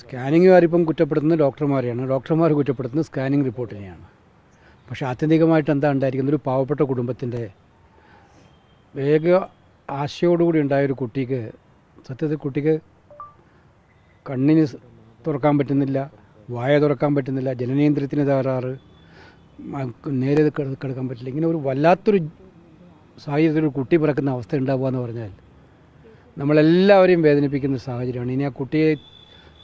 സ്കാനിങ്ങുകാരിപ്പം കുറ്റപ്പെടുത്തുന്നത് ഡോക്ടർമാരെയാണ്. ഡോക്ടർമാർ കുറ്റപ്പെടുത്തുന്നത് സ്കാനിങ് റിപ്പോർട്ടിനെയാണ് പക്ഷെ ആത്യന്തികമായിട്ട് എന്താ ഉണ്ടായിരിക്കുന്നത്? ഒരു പാവപ്പെട്ട കുടുംബത്തിന്റെ വേഗ ആശയോടുകൂടി ഉണ്ടായൊരു കുട്ടിക്ക് സത്യത്തിൽ കുട്ടിക്ക് കണ്ണിന് തുറക്കാൻ പറ്റുന്നില്ല വായ തുറക്കാൻ പറ്റുന്നില്ല ജനനേന്ദ്രിയത്തിന് തകരാറ് നേരെ കിട- കിടക്കാൻ പറ്റില്ല. ഇങ്ങനെ ഒരു വല്ലാത്തൊരു സാഹചര്യത്തിൽ ഒരു കുട്ടി പിറക്കുന്ന അവസ്ഥ ഉണ്ടാവുക എന്ന് പറഞ്ഞാൽ നമ്മളെല്ലാവരെയും വേദനിപ്പിക്കുന്ന സാഹചര്യമാണ്. ഇനി ആ കുട്ടിയെ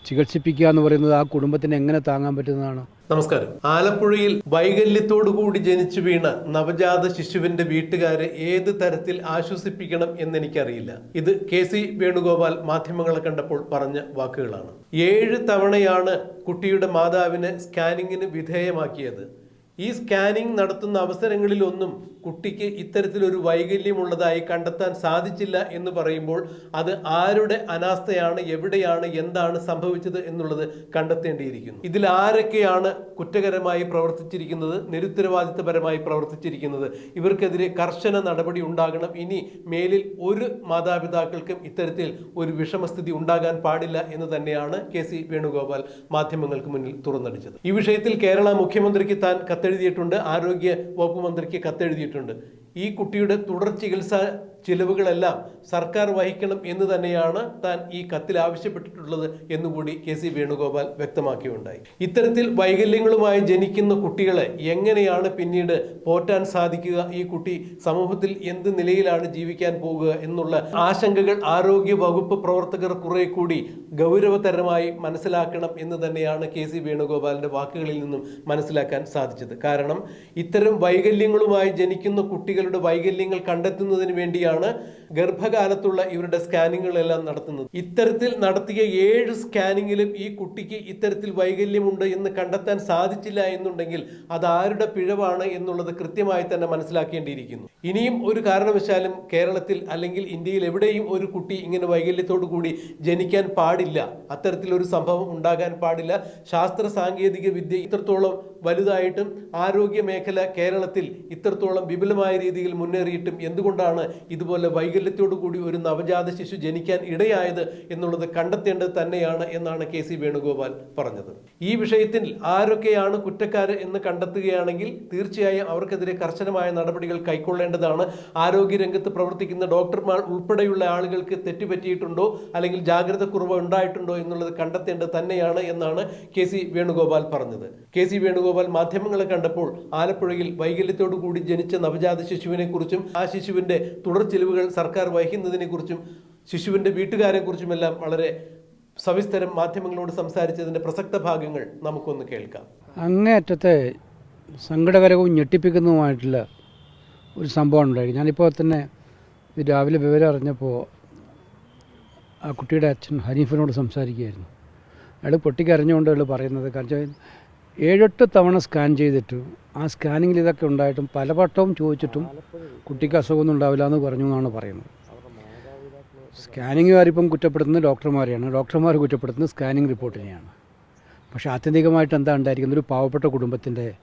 ചികിത്സിപ്പിക്കുക എന്ന് പറയുന്നത് ആ കുടുംബത്തിന് എങ്ങനെ താങ്ങാൻ പറ്റുന്നതാണ്? നമസ്കാരം. ആലപ്പുഴയിൽ കൂടി ജനിച്ചു വീണ നവജാത ശിശുവിന്റെ വീട്ടുകാരെ ഏത് തരത്തിൽ ആശ്വസിപ്പിക്കണം എന്നെനിക്കറിയില്ല. ഇത് കെ സി വേണുഗോപാൽ മാധ്യമങ്ങളെ കണ്ടപ്പോൾ പറഞ്ഞ വാക്കുകളാണ്. ഏഴ് തവണയാണ് കുട്ടിയുടെ മാതാവിനെ സ്കാനിങ്ങിന് വിധേയമാക്കിയത്. ഈ സ്കാനിംഗ് നടത്തുന്ന അവസരങ്ങളിലൊന്നും കുട്ടിക്ക് ഇത്തരത്തിലൊരു വൈകല്യമുള്ളതായി കണ്ടെത്താൻ സാധിച്ചില്ല എന്ന് പറയുമ്പോൾ അത് ആരുടെ അനാസ്ഥയാണ് എവിടെയാണ് എന്താണ് സംഭവിച്ചത് എന്നുള്ളത് കണ്ടെത്തേണ്ടിയിരിക്കുന്നു. ഇതിൽ ആരൊക്കെയാണ് കുറ്റകരമായി പ്രവർത്തിച്ചിരിക്കുന്നത് നിരുത്തരവാദിത്തപരമായി പ്രവർത്തിച്ചിരിക്കുന്നത് ഇവർക്കെതിരെ കർശന നടപടി ഉണ്ടാകണം ഇനി മേലിൽ ഒരു മാതാപിതാക്കൾക്കും ഇത്തരത്തിൽ ഒരു വിഷമസ്ഥിതി ഉണ്ടാകാൻ പാടില്ല എന്ന് തന്നെയാണ് കെ സി വേണുഗോപാൽ മാധ്യമങ്ങൾക്ക് മുന്നിൽ തുറന്നടിച്ചത്. ഈ വിഷയത്തിൽ കേരള മുഖ്യമന്ത്രിക്ക് താൻ കത്തെഴുതിയിട്ടുണ്ട്. ആരോഗ്യ വകുപ്പ് മന്ത്രിക്ക് കത്തെഴുതിയിട്ടുണ്ട്. ഈ കുട്ടിയുടെ തുടർ ചികിത്സാ ചിലവുകളെല്ലാം സർക്കാർ വഹിക്കണം എന്ന് തന്നെയാണ് താൻ ഈ കത്തിൽ ആവശ്യപ്പെട്ടിട്ടുള്ളത് എന്നുകൂടി കെ സി വേണുഗോപാൽ വ്യക്തമാക്കിയുണ്ടായി. ഇത്തരത്തിൽ വൈകല്യങ്ങളുമായി ജനിക്കുന്ന കുട്ടികളെ എങ്ങനെയാണ് പിന്നീട് പോറ്റാൻ സാധിക്കുക? ഈ കുട്ടി സമൂഹത്തിൽ എന്ത് നിലയിലാണ് ജീവിക്കാൻ പോകുക എന്നുള്ള ആശങ്കകൾ ആരോഗ്യ വകുപ്പ് പ്രവർത്തകർ കുറെ കൂടി ഗൗരവതരമായി മനസ്സിലാക്കണം എന്ന് തന്നെയാണ് കെ സി വേണുഗോപാലിന്റെ വാക്കുകളിൽ നിന്നും മനസ്സിലാക്കാൻ സാധിച്ചത്. കാരണം ഇത്തരം വൈകല്യങ്ങളുമായി ജനിക്കുന്ന കുട്ടികളുടെ വൈകല്യങ്ങൾ കണ്ടെത്തുന്നതിന് വേണ്ടിയാണ് ഗർഭകാലത്തുള്ള ഇവരുടെ സ്കാനിങ്ങുകളെല്ലാം നടത്തുന്നത്. ഇത്തരത്തിൽ നടത്തിയ ഏഴ് സ്കാനിങ്ങിലും ഈ കുട്ടിക്ക് ഇത്തരത്തിൽ വൈകല്യമുണ്ട് എന്ന് കണ്ടെത്താൻ സാധിച്ചില്ല എന്നുണ്ടെങ്കിൽ അത് ആരുടെ പിഴവാണ് എന്നുള്ളത് കൃത്യമായി തന്നെ മനസ്സിലാക്കേണ്ടിയിരിക്കുന്നു. ഇനിയും ഒരു കാരണവശാലും കേരളത്തിൽ അല്ലെങ്കിൽ ഇന്ത്യയിൽ എവിടെയും ഒരു കുട്ടി ഇങ്ങനെ വൈകല്യത്തോടു കൂടി ജനിക്കാൻ പാടില്ല. അത്തരത്തിലൊരു സംഭവം ഉണ്ടാകാൻ പാടില്ല. ശാസ്ത്ര സാങ്കേതിക വിദ്യ ഇത്രത്തോളം വലുതായിട്ടും ആരോഗ്യ മേഖല കേരളത്തിൽ ഇത്രത്തോളം വിപുലമായ രീതിയിൽ മുന്നേറിയിട്ടും എന്തുകൊണ്ടാണ് ഇതുപോലെ വൈകല്യത്തോടു കൂടി ഒരു നവജാത ശിശു ജനിക്കാൻ ഇടയായത് എന്നുള്ളത് കണ്ടെത്തേണ്ടത് തന്നെയാണ് എന്നാണ് കെ സി വേണുഗോപാൽ പറഞ്ഞത്. ഈ വിഷയത്തിൽ ആരൊക്കെയാണ് കുറ്റക്കാർ എന്ന് കണ്ടെത്തുകയാണെങ്കിൽ തീർച്ചയായും അവർക്കെതിരെ കർശനമായ നടപടികൾ കൈക്കൊള്ളേണ്ടതാണ്. ആരോഗ്യ രംഗത്ത് പ്രവർത്തിക്കുന്ന ഡോക്ടർമാർ ഉൾപ്പെടെയുള്ള ആളുകൾക്ക് തെറ്റുപറ്റിയിട്ടുണ്ടോ? അല്ലെങ്കിൽ ജാഗ്രത കുറവ് ഉണ്ടായിട്ടുണ്ടോ എന്നുള്ളത് കണ്ടെത്തേണ്ടത് തന്നെയാണ് എന്നാണ് കെ സി വേണുഗോപാൽ പറഞ്ഞത്. കെ സി വേണുഗോപാൽ മാധ്യമങ്ങളെ കണ്ടപ്പോൾ ആലപ്പുഴയിൽ വൈകല്യത്തോടു കൂടി ജനിച്ച നവജാത ശിശുവിനെ കുറിച്ചും ആ ശിശുവിന്റെ തുടർ ചിലവുകൾ സർക്കാർ വഹിക്കുന്നതിനെ കുറിച്ചും ശിശുവിന്റെ വീട്ടുകാരെ കുറിച്ചുമെല്ലാം വളരെ സവിസ്തരം മാധ്യമങ്ങളോട് സംസാരിച്ചതിന്റെ പ്രസക്ത ഭാഗങ്ങൾ നമുക്കൊന്ന് കേൾക്കാം. അങ്ങേയറ്റത്തെ സങ്കടകരവും ഞെട്ടിപ്പിക്കുന്നതുമായിട്ടുള്ള ഒരു സംഭവം ഉണ്ടായി ഞാനിപ്പോൾ തന്നെ രാവിലെ വിവരം അറിഞ്ഞപ്പോൾ ആ കുട്ടിയുടെ അച്ഛൻ ഹനീഫിനോട് സംസാരിക്കുകയായിരുന്നു. അയാൾ പൊട്ടിക്കരഞ്ഞുകൊണ്ട് അയാൾ പറയുന്നത് കാരണം ഏഴെട്ട് തവണ സ്കാൻ ചെയ്തിട്ട്. ആ സ്കാനിങ്ങിൽ ഇതൊക്കെ ഉണ്ടായിട്ടും പല പലവട്ടവും ചോദിച്ചിട്ടും കുട്ടിക്ക് അസുഖമൊന്നും ഉണ്ടാവില്ല എന്ന് പറഞ്ഞു എന്നാണ് പറയുന്നത്. സ്കാനിങ്ങുകാരിപ്പം കുറ്റപ്പെടുത്തുന്നത് ഡോക്ടർമാരെയാണ്. ഡോക്ടർമാർ കുറ്റപ്പെടുത്തുന്നത് സ്കാനിങ് റിപ്പോർട്ടിനെയാണ്. പക്ഷേ ആത്യന്തികമായിട്ട് എന്താ ഉണ്ടായിരിക്കുന്നത്? ഒരു പാവപ്പെട്ട കുടുംബത്തിന്റെ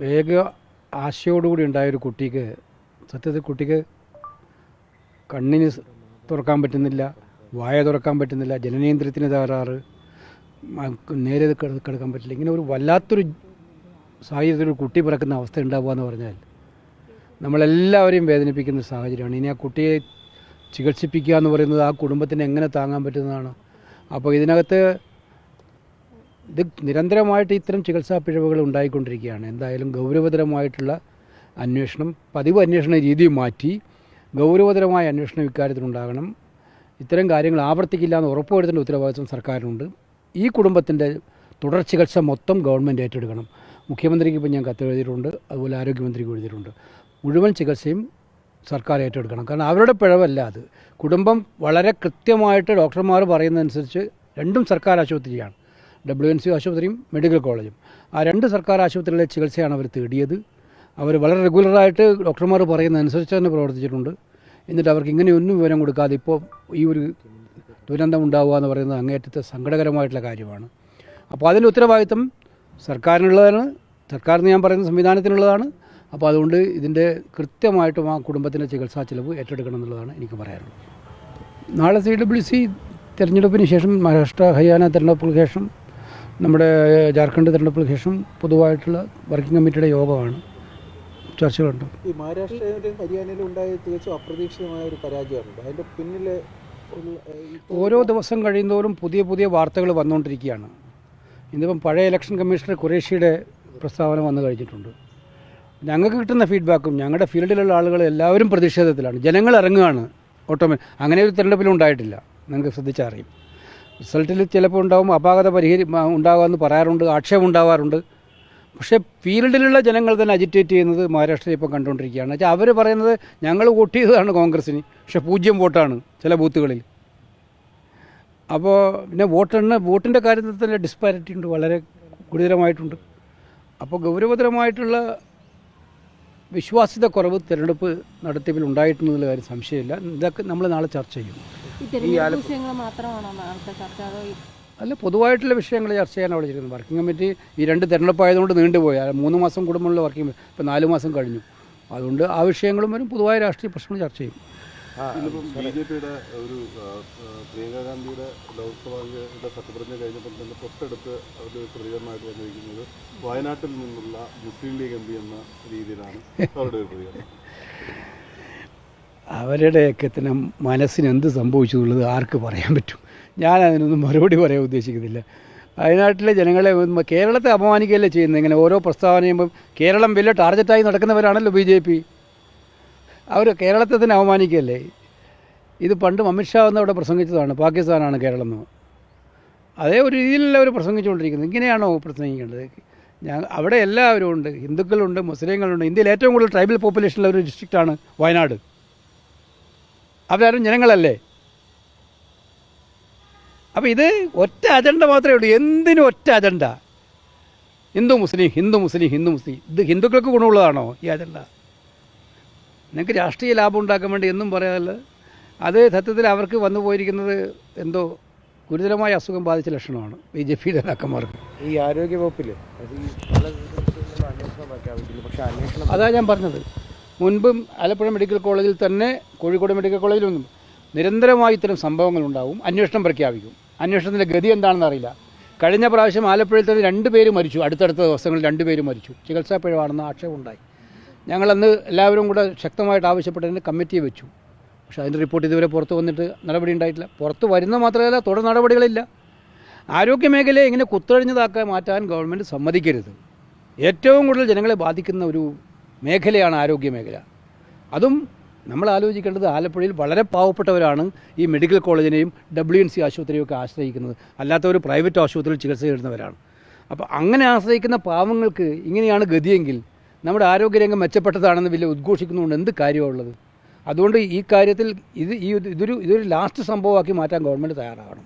വേഗ ആശയോടുകൂടി ഉണ്ടായൊരു കുട്ടിക്ക് സത്യത്തിൽ കുട്ടിക്ക് കണ്ണിന് തുറക്കാൻ പറ്റുന്നില്ല വായ തുറക്കാൻ പറ്റുന്നില്ല ജനനേന്ദ്രിയത്തിന് തകരാറ് നേരെ കിട- കിടക്കാൻ പറ്റില്ല. ഇങ്ങനെ ഒരു വല്ലാത്തൊരു സാഹചര്യത്തിൽ ഒരു കുട്ടി പിറക്കുന്ന അവസ്ഥ ഉണ്ടാവുക എന്ന് പറഞ്ഞാൽ നമ്മളെല്ലാവരെയും വേദനിപ്പിക്കുന്ന സാഹചര്യമാണ്. ഇനി ആ കുട്ടിയെ ചികിത്സിപ്പിക്കുക എന്ന് പറയുന്നത് ആ കുടുംബത്തിന് എങ്ങനെ താങ്ങാൻ പറ്റുന്നതാണ്? അപ്പോൾ ഇതിനകത്ത് ഇത് നിരന്തരമായിട്ട് ഇത്തരം ചികിത്സാ പിഴവുകൾ ഉണ്ടായിക്കൊണ്ടിരിക്കുകയാണ്. എന്തായാലും ഗൗരവതരമായിട്ടുള്ള അന്വേഷണം പതിവ് അന്വേഷണ രീതി മാറ്റി ഗൗരവതരമായ അന്വേഷണം ഇക്കാര്യത്തിലുണ്ടാകണം. ഇത്തരം കാര്യങ്ങൾ ആവർത്തിക്കില്ല എന്ന് ഉറപ്പുവരുത്തേണ്ട ഉത്തരവാദിത്വം സർക്കാരിനുണ്ട്. ഈ കുടുംബത്തിന്റെ തുടർ ചികിത്സ മൊത്തം ഗവൺമെന്റ് ഏറ്റെടുക്കണം. മുഖ്യമന്ത്രിക്ക് ഇപ്പോൾ ഞാൻ കത്ത് എഴുതിയിട്ടുണ്ട് അതുപോലെ ആരോഗ്യമന്ത്രിക്ക് എഴുതിയിട്ടുണ്ട്. മുഴുവൻ ചികിത്സയും സർക്കാർ ഏറ്റെടുക്കണം. കാരണം അവരുടെ പിഴവല്ല അത്. കുടുംബം വളരെ കൃത്യമായിട്ട് ഡോക്ടർമാർ പറയുന്നതനുസരിച്ച് രണ്ടും സർക്കാർ ആശുപത്രിയാണ്. ഡബ്ല്യു എൻ സി ആശുപത്രിയും മെഡിക്കൽ കോളേജും. ആ രണ്ട് സർക്കാർ ആശുപത്രികളിലെ ചികിത്സയാണ് അവർ തേടിയത്. അവർ വളരെ റെഗുലറായിട്ട് ഡോക്ടർമാർ പറയുന്നതനുസരിച്ച് തന്നെ പ്രവർത്തിച്ചിട്ടുണ്ട്. എന്നിട്ട് അവർക്ക് ഇങ്ങനെയൊന്നും വിവരം കൊടുക്കാതെ ഇപ്പോൾ ഈ ഒരു ദുരന്തം ഉണ്ടാവുക എന്ന് പറയുന്നത് അങ്ങേറ്റത്തെ സങ്കടകരമായിട്ടുള്ള കാര്യമാണ്. അപ്പോൾ അതിന്റെ ഉത്തരവാദിത്തം സർക്കാരിനുള്ളതാണ്. സർക്കാരിന് ഞാൻ പറയുന്ന സംവിധാനത്തിനുള്ളതാണ്. അപ്പോൾ അതുകൊണ്ട് ഇതിന്റെ കൃത്യമായിട്ടും ആ കുടുംബത്തിന്റെ ചികിത്സാ ചിലവ് ഏറ്റെടുക്കണം എന്നുള്ളതാണ് എനിക്ക് പറയാനുള്ളത്. നാളെ സി ഡബ്ല്യു സി തിരഞ്ഞെടുപ്പിന് ശേഷം മഹാരാഷ്ട്ര ഹരിയാന തിരഞ്ഞെടുപ്പ് ശേഷം നമ്മുടെ ജാർഖണ്ഡ് തിരഞ്ഞെടുപ്പ് ശേഷം പൊതുവായിട്ടുള്ള വർക്കിംഗ് കമ്മിറ്റിയുടെ യോഗമാണ്. ചർച്ചകളുണ്ട്. ഈ മഹാരാഷ്ട്രയിലും ഹരിയാനയിലും ഉണ്ടായ തികച്ചും അപ്രതീക്ഷിതമായ ഒരു പരാജയമുണ്ട്. അതിന്റെ ഈ ഓരോ ദിവസം കഴിയുന്തോറും പുതിയ പുതിയ വാർത്തകൾ വന്നുകൊണ്ടിരിക്കുകയാണ്. ഇന്നിപ്പം പഴയ ഇലക്ഷൻ കമ്മീഷണർ ഖുറേഷിയുടെ പ്രസ്താവന വന്നു കഴിഞ്ഞിട്ടുണ്ട്. ഞങ്ങൾക്ക് കിട്ടുന്ന ഫീഡ്ബാക്കും ഞങ്ങളുടെ ഫീൽഡിലുള്ള ആളുകൾ എല്ലാവരും പ്രതിഷേധത്തിലാണ്. ജനങ്ങൾ ഇറങ്ങുകയാണ്. ഓട്ടോമേ അങ്ങനെ ഒരു തെരഞ്ഞെടുപ്പിലും ഉണ്ടായിട്ടില്ല. നിങ്ങൾക്ക് ശ്രദ്ധിച്ചറിയും. റിസൾട്ടിൽ ചിലപ്പോൾ ഉണ്ടാവും അപാകത പരിഹരി ഉണ്ടാകാമെന്ന് പറയാറുണ്ട് ആക്ഷേപം ഉണ്ടാവാറുണ്ട്. പക്ഷേ ഫീൽഡിലുള്ള ജനങ്ങൾ തന്നെ അജിറ്റേറ്റ് ചെയ്യുന്നത് മഹാരാഷ്ട്രയിൽ ഇപ്പോൾ കണ്ടുകൊണ്ടിരിക്കുകയാണ്. വെച്ചാൽ അവർ പറയുന്നത് ഞങ്ങൾ വോട്ട് ചെയ്തതാണ് കോൺഗ്രസ്സിന്. പക്ഷേ പൂജ്യം വോട്ടാണ് ചില ബൂത്തുകളിൽ. അപ്പോൾ പിന്നെ വോട്ടെണ്ണ വോട്ടിന്റെ കാര്യത്തിൽ തന്നെ ഡിസ്പാരിറ്റി ഉണ്ട് വളരെ ഗുരുതരമായിട്ടുണ്ട്. അപ്പോൾ ഗൗരവതരമായിട്ടുള്ള വിശ്വാസ്യത കുറവ് തിരഞ്ഞെടുപ്പ് നടത്തിപ്പിൽ ഉണ്ടായിട്ടുണ്ടെന്നുള്ള കാര്യം സംശയമില്ല. ഇതൊക്കെ നമ്മൾ നാളെ ചർച്ച ചെയ്യും. ഈ തെരഞ്ഞെടുപ്പ് അല്ല പൊതുവായിട്ടുള്ള വിഷയങ്ങൾ ചർച്ച ചെയ്യാനാണ് വിളിച്ചിരുന്നത് വർക്കിംഗ് കമ്മിറ്റി ഈ രണ്ട് തിരഞ്ഞെടുപ്പായതുകൊണ്ട് നീണ്ടുപോയി മൂന്ന് മാസം കുടുംബമുള്ള വർക്കിംഗ് കമ്മിറ്റി. ഇപ്പോൾ നാല് മാസം കഴിഞ്ഞു. അതുകൊണ്ട് ആ വിഷയങ്ങളും വരും. പൊതുവായ രാഷ്ട്രീയ പ്രശ്നങ്ങൾ ചർച്ച ചെയ്യും. ബി ജെ പിയുടെ ഒരു പ്രിയങ്ക ഗാന്ധിയുടെ ലോക്സഭയുടെ സത്യപ്രതിജ്ഞ കഴിഞ്ഞപ്പോൾ തന്നെ തൊട്ടടുത്ത് ഒരു പ്രതികരണമായിട്ട് വന്നിരിക്കുന്നത് വയനാട്ടിൽ നിന്നുള്ള മുസ്ലിം ലീഗ് എം പി എന്ന രീതിയിലാണ് അവരുടെ ഒരു പ്രതികരണം. അവരുടെയൊക്കെ തന്നെ മനസ്സിന് എന്ത് സംഭവിച്ചു എന്നുള്ളത് ആർക്ക് പറയാൻ പറ്റും? ഞാൻ അതിനൊന്നും മറുപടി പറയാൻ ഉദ്ദേശിക്കുന്നില്ല. വയനാട്ടിലെ ജനങ്ങളെ കേരളത്തെ അപമാനിക്കുകയല്ലേ ചെയ്യുന്നത്? ഇങ്ങനെ ഓരോ പ്രസ്താവനയുമ്പം കേരളം വലിയ ടാർഗറ്റായി നടക്കുന്നവരാണല്ലോ ബി ജെ പി. അവർ കേരളത്തെ തന്നെ അപമാനിക്കുകയല്ലേ? ഇത് പണ്ട് അമിത്ഷാ വന്ന് അവിടെ പ്രസംഗിച്ചതാണ് പാകിസ്ഥാനാണ് കേരളം എന്ന്. അതേ ഒരു രീതിയിലല്ല അവർ പ്രസംഗിച്ചുകൊണ്ടിരിക്കുന്നത്. ഇങ്ങനെയാണോ പ്രസംഗിക്കേണ്ടത്? ഞാൻ അവിടെ എല്ലാവരും ഉണ്ട്. ഹിന്ദുക്കളുണ്ട് മുസ്ലിങ്ങളുണ്ട്. ഇന്ത്യയിൽ ഏറ്റവും കൂടുതൽ ട്രൈബൽ പോപ്പുലേഷനുള്ള ഒരു ഡിസ്ട്രിക്റ്റാണ് വയനാട്. അവരാരും ജനങ്ങളല്ലേ? അപ്പോൾ ഇത് ഒറ്റ അജണ്ട മാത്രമേ ഉള്ളൂ. എന്തിനും ഒറ്റ അജണ്ട? ഹിന്ദു മുസ്ലിം ഹിന്ദു മുസ്ലിം ഹിന്ദു മുസ്ലിം. ഇത് ഹിന്ദുക്കൾക്ക് ഗുണമുള്ളതാണോ ഈ അജണ്ട? നിങ്ങൾക്ക് രാഷ്ട്രീയ ലാഭം ഉണ്ടാക്കാൻ വേണ്ടി എന്നും പറയാമല്ലോ അത് സത്യത്തിൽ അവർക്ക് വന്നു പോയിരിക്കുന്നത് എന്തോ ഗുരുതരമായ അസുഖം ബാധിച്ച ലക്ഷണമാണ് ബി ജെ പി നേതാക്കന്മാർക്ക്. ഈ ആരോഗ്യ വകുപ്പിൽ അത് ഞാൻ പറഞ്ഞത്. മുൻപും ആലപ്പുഴ മെഡിക്കൽ കോളേജിൽ തന്നെ കോഴിക്കോട് മെഡിക്കൽ കോളേജിലും നിരന്തരമായി ഇത്തരം സംഭവങ്ങളുണ്ടാവും അന്വേഷണം പ്രഖ്യാപിക്കും. അന്വേഷണത്തിന്റെ ഗതി എന്താണെന്ന് അറിയില്ല. കഴിഞ്ഞ പ്രാവശ്യം ആലപ്പുഴയിൽ തന്നെ രണ്ട് പേര് മരിച്ചു. അടുത്തടുത്ത ദിവസങ്ങളിൽ രണ്ട് പേര് മരിച്ചു. ചികിത്സാ പിഴവാണെന്ന് ആക്ഷേപമുണ്ടായി ഞങ്ങളന്ന് എല്ലാവരും കൂടെ ശക്തമായിട്ട് ആവശ്യപ്പെട്ടതിന് കമ്മിറ്റി വെച്ചു. പക്ഷേ അതിന്റെ റിപ്പോർട്ട് ഇതുവരെ പുറത്ത് വന്നിട്ട് നടപടി ഉണ്ടായിട്ടില്ല. പുറത്ത് വരുന്ന മാത്രമല്ല തുടർ നടപടികളില്ല. ആരോഗ്യ മേഖലയെ ഇങ്ങനെ കുത്തഴിഞ്ഞതാക്കാൻ മാറ്റാൻ ഗവൺമെന്റ് സമ്മതിക്കരുത്. ഏറ്റവും കൂടുതൽ ജനങ്ങളെ ബാധിക്കുന്ന ഒരു മേഖലയാണ് ആരോഗ്യ മേഖല. അതും നമ്മൾ ആലോചിക്കേണ്ടത് ആലപ്പുഴയിൽ വളരെ പാവപ്പെട്ടവരാണ് ഈ മെഡിക്കൽ കോളേജിനെയും ഡബ്ല്യു എൻ സി ആശുപത്രിയും ഒക്കെ ആശ്രയിക്കുന്നത്. അല്ലാത്തവർ പ്രൈവറ്റ് ആശുപത്രിയിൽ ചികിത്സ തേടുന്നവരാണ് അപ്പോൾ അങ്ങനെ ആശ്രയിക്കുന്ന പാവങ്ങൾക്ക് ഇങ്ങനെയാണ് ഗതിയെങ്കിൽ നമ്മുടെ ആരോഗ്യരംഗം മെച്ചപ്പെട്ടതാണെന്ന് വലിയ ഉദ്ഘോഷിക്കുന്നതുകൊണ്ട് എന്ത് കാര്യമുള്ളത് അതുകൊണ്ട് ഈ കാര്യത്തിൽ ഇത് ഈ ഇതൊരു ഇതൊരു ലാസ്റ്റ് സംഭവമാക്കി മാറ്റാൻ ഗവൺമെന്റ് തയ്യാറാകണം